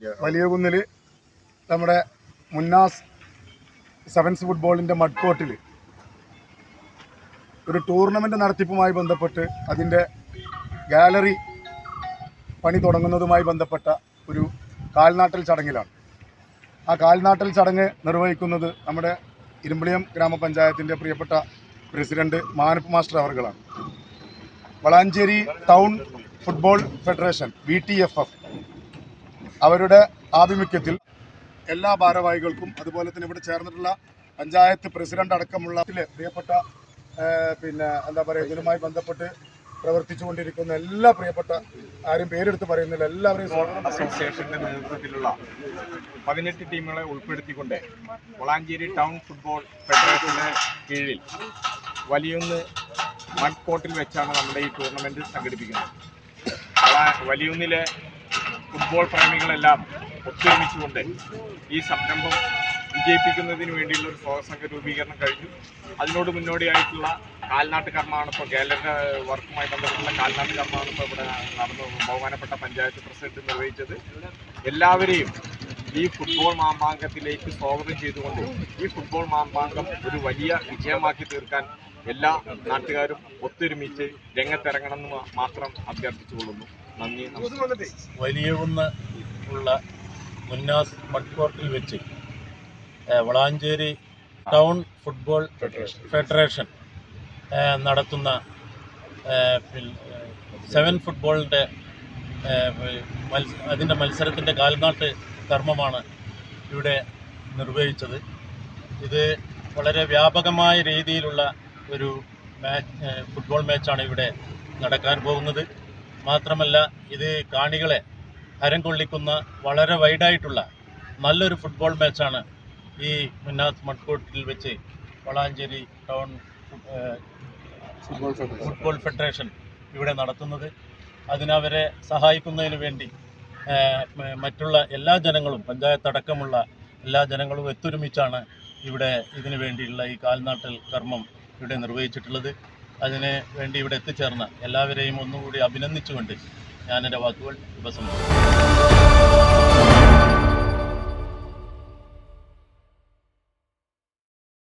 വലിയ കുന്നിൽ നമ്മുടെ മുന്നാസ് സെവൻസ് ഫുട്ബോളിന്റെ മഡ്കോട്ടിൽ ഒരു ടൂർണമെന്റ് നടത്തിപ്പുമായി ബന്ധപ്പെട്ട് അതിന്റെ ഗാലറി പണി തുടങ്ങുന്നതുമായി ബന്ധപ്പെട്ട ഒരു കാൽനാട്ടൽ ചടങ്ങിലാണ്. ആ കാൽനാട്ടൽ ചടങ്ങ് നിർവഹിക്കുന്നത് നമ്മുടെ ഇരുമ്പിളിയം ഗ്രാമപഞ്ചായത്തിന്റെ പ്രിയപ്പെട്ട പ്രസിഡന്റ് മാനപ്പ് master അവർകളാണ്. Valanchery town football federation V T F F. അവരുടെ ആഭിമുഖ്യത്തിൽ എല്ലാ ഭാരവാഹികൾക്കും അതുപോലെ തന്നെ ഇവിടെ ചേർന്നിട്ടുള്ള പഞ്ചായത്ത് പ്രസിഡന്റ് അടക്കമുള്ള പ്രിയപ്പെട്ട പിന്നെ എന്താ പറയുക ഇതിലുമായി ബന്ധപ്പെട്ട് പ്രവർത്തിച്ചുകൊണ്ടിരിക്കുന്ന എല്ലാ പ്രിയപ്പെട്ട ആരും പേരെടുത്ത് പറയുന്നില്ല എല്ലാവരെയും അസോസിയേഷന്റെ നേതൃത്വത്തിലുള്ള പതിനെട്ട് ടീമുകളെ ഉൾപ്പെടുത്തിക്കൊണ്ട് വളാഞ്ചേരി ടൗൺ ഫുട്ബോൾ ഫെഡറേഷന്റെ കീഴിൽ വലിയൊന്ന് മഡ് വെച്ചാണ് നമ്മുടെ ഈ ടൂർണമെന്റ് സംഘടിപ്പിക്കുന്നത്. വലിയൊന്നിലെ ഫുട്ബോൾ പ്രേമികളെല്ലാം ഒത്തൊരുമിച്ചുകൊണ്ട് ഈ സംരംഭം വിജയിപ്പിക്കുന്നതിന് വേണ്ടിയുള്ള ഒരു സ്വാഗത രൂപീകരണം കഴിഞ്ഞു. അതിനോട് മുന്നോടിയായിട്ടുള്ള കാൽനാട്ട് കർമ്മമാണ് ഇപ്പോൾ ഗാലറിയുടെ വർക്കുമായി ബന്ധപ്പെട്ടുള്ള കാൽനാട്ട് കർമ്മമാണ് ഇപ്പോൾ ഇവിടെ നടന്നു ബഹുമാനപ്പെട്ട പഞ്ചായത്ത് പ്രസിഡന്റ് നിർവഹിച്ചത്. എല്ലാവരെയും ഈ ഫുട്ബോൾ മാമാങ്കത്തിലേക്ക് സ്വാഗതം ചെയ്തുകൊണ്ട് ഈ ഫുട്ബോൾ മാമാങ്കം ഒരു വലിയ വിജയമാക്കി തീർക്കാൻ എല്ലാ നാട്ടുകാരും ഒത്തൊരുമിച്ച് രംഗത്തിറങ്ങണമെന്ന് മാത്രം അഭ്യർത്ഥിച്ചുകൊള്ളുന്നു. നന്ദി നമസ്കാരം. വലിയകുന്ന് ഉള്ള മുന്നാസ് മഡ് കോർട്ടിൽ വെച്ച് വളാഞ്ചേരി ടൗൺ ഫുട്ബോൾ ഫെഡറേഷൻ. നടത്തുന്ന സെവൻ ഫുട്ബോളിന്റെ അതിന്റെ മത്സരത്തിന്റെ കാൽനാട്ട് കർമ്മമാണ് ഇവിടെ നിർവഹിച്ചത്. ഇത് വളരെ വ്യാപകമായ രീതിയിലുള്ള ഒരു മാച്ച് ഫുട്ബോൾ മാച്ചാണ് ഇവിടെ നടക്കാൻ പോകുന്നത്. മാത്രമല്ല ഇത് കാണികളെ ഹരം കൊള്ളിക്കുന്ന വളരെ വൈഡായിട്ടുള്ള നല്ലൊരു ഫുട്ബോൾ മാച്ചാണ് ഈ മുന്നാസ് മഡ്കോട്ടിൽ വെച്ച് വളാഞ്ചേരി ടൗൺ ഫുട്ബോൾ ഫെഡറേഷൻ ഇവിടെ നടത്തുന്നത്. അതിനവരെ സഹായിക്കുന്നതിന് വേണ്ടി മറ്റുള്ള എല്ലാ ജനങ്ങളും പഞ്ചായത്ത് അടക്കമുള്ള എല്ലാ ജനങ്ങളും ഒത്തൊരുമിച്ചാണ് ഇവിടെ ഇതിനു വേണ്ടിയുള്ള ഈ കാൽനാട്ടൽ കർമ്മം ഇവിടെ നിർവഹിച്ചിട്ടുള്ളത്. അതിന് വേണ്ടി ഇവിടെ എത്തിച്ചേർന്ന എല്ലാവരെയും ഒന്നുകൂടി അഭിനന്ദിച്ചുകൊണ്ട് ഞാൻ എന്റെ വാക്കുകൾ ഉപസംഹരിക്കുന്നു.